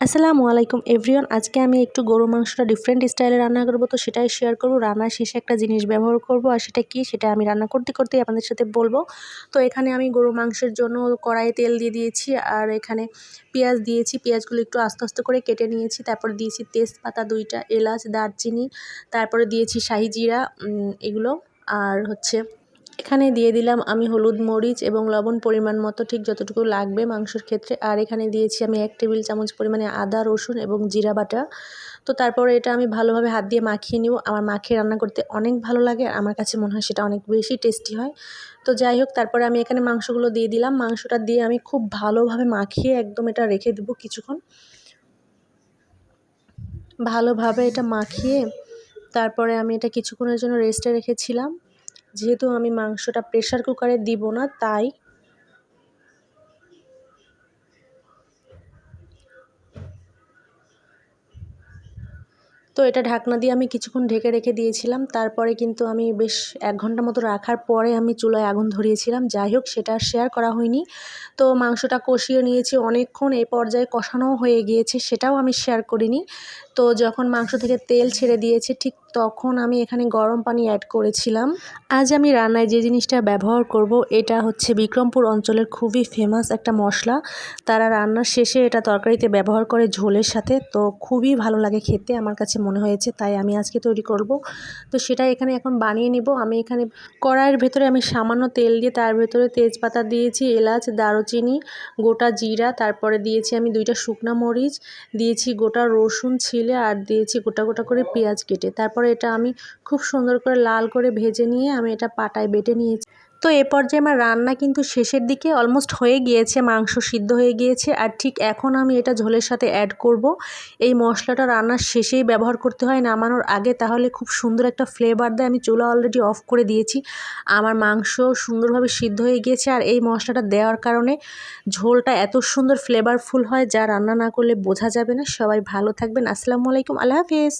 আসসালামু আলাইকুম এভরিওয়ান, আজকে আমি একটু গরু মাংসটা ডিফারেন্ট স্টাইলে রান্না করব, তো সেটাই শেয়ার করব। রান্নার শেষে একটা জিনিস ব্যবহার করব, আর সেটা কি সেটা আমি রান্না করতে করতেই আপনাদের সাথে বলব। তো এখানে আমি গরু মাংসের জন্য কড়াইয়ে তেল দিয়ে দিয়েছি, আর এখানে পেঁয়াজ দিয়েছি, পেঁয়াজগুলো একটু আস্তে আস্তে করে কেটে নিয়েছি। তারপরে দিয়েছি তেজপাতা দুইটা, এলাচ, দারচিনি, তারপরে দিয়েছি শাহি জিরা এগুলো, আর হচ্ছে এখানে দিয়ে দিলাম আমি হলুদ মরিচ এবং লবণ পরিমাণ মতো, ঠিক যতটুকু লাগবে মাংসের ক্ষেত্রে। আর এখানে দিয়েছি আমি এক টেবিল চামচ পরিমাণে আদা, রসুন এবং জিরা বাটা। তো তারপরে এটা আমি ভালোভাবে হাত দিয়ে মাখিয়ে নিব। আমার মাখিয়ে রান্না করতে অনেক ভালো লাগে আর আমার কাছে মনে হয় সেটা অনেক বেশি টেস্টি হয়। তো যাই হোক, তারপরে আমি এখানে মাংসগুলো দিয়ে দিলাম। মাংসটা দিয়ে আমি খুব ভালোভাবে মাখিয়ে একদম এটা রেখে দেবো কিছুক্ষণ। ভালোভাবে এটা মাখিয়ে তারপরে আমি এটা কিছুক্ষণের জন্য রেস্টে রেখেছিলাম। যেহেতু আমি মাংসটা প্রেশার কুকারে দিব না তাই তো এটা ঢাকনা দিয়ে আমি কিছুক্ষণ ঢেকে রেখে দিয়েছিলাম। তারপরে কিন্তু আমি বেশ এক ঘণ্টা মতো রাখার পরে আমি চুলায় আগুন ধরিয়েছিলাম। যাই হোক, সেটা শেয়ার করা হয়নি। তো মাংসটা কষিয়ে নিয়েছি অনেকক্ষণ, এই পর্যায়ে কষানোও হয়ে গিয়েছে, সেটাও আমি শেয়ার করিনি। তো যখন মাংস থেকে তেল ছেড়ে দিয়েছে, ঠিক তখন আমি এখানে গরম পানি অ্যাড করেছিলাম। আজ আমি রান্নায় যে জিনিসটা ব্যবহার করব, এটা হচ্ছে বিক্রমপুর অঞ্চলের খুবই ফেমাস একটা মশলা। তারা রান্নার শেষে এটা তরকারিতে ব্যবহার করে ঝোলের সাথে। তো খুবই ভালো লাগে খেতে, আমার কাছে মনে হয়েছে, তাই আমি আজকে তৈরি করব। তো সেটা এখানে এখন বানিয়ে নিব। আমি এখানে কড়াইয়ের ভেতরে আমি সামান্য তেল দিয়ে, তার ভেতরে তেজপাতা দিয়েছি, এলাচ, দারুচিনি, গোটা জিরা, তারপরে দিয়েছি আমি দুইটা শুকনা মরিচ, দিয়েছি গোটা রসুন, ছিলে, আর দিয়েছি গোটা গোটা করে পেঁয়াজ কেটে। তারপরে এটা আমি খুব সুন্দর করে লাল করে ভেজে নিয়ে আমি এটা পাটায় বেটে নিয়েছি। তো এ পর্যায়ে আমার রান্না কিন্তু শেষের দিকে অলমোস্ট হয়ে গিয়েছে, মাংস সিদ্ধ হয়ে গিয়েছে আর ঠিক এখন আমি এটা ঝোলের সাথে অ্যাড করব। এই মশলাটা রান্নার শেষেই ব্যবহার করতে হয় নামানোর আগে, তাহলে খুব সুন্দর একটা ফ্লেভার দেয়। আমি চুলা অলরেডি অফ করে দিয়েছি। আমার মাংস সুন্দরভাবে সিদ্ধ হয়ে গিয়েছে আর এই মশলাটা দেওয়ার কারণে ঝোলটা এত সুন্দর ফ্লেভারফুল হয় যা রান্না না করলে বোঝা যাবে না। সবাই ভালো থাকবেন। আসসালামু আলাইকুম। আল্লাহ হাফিজ।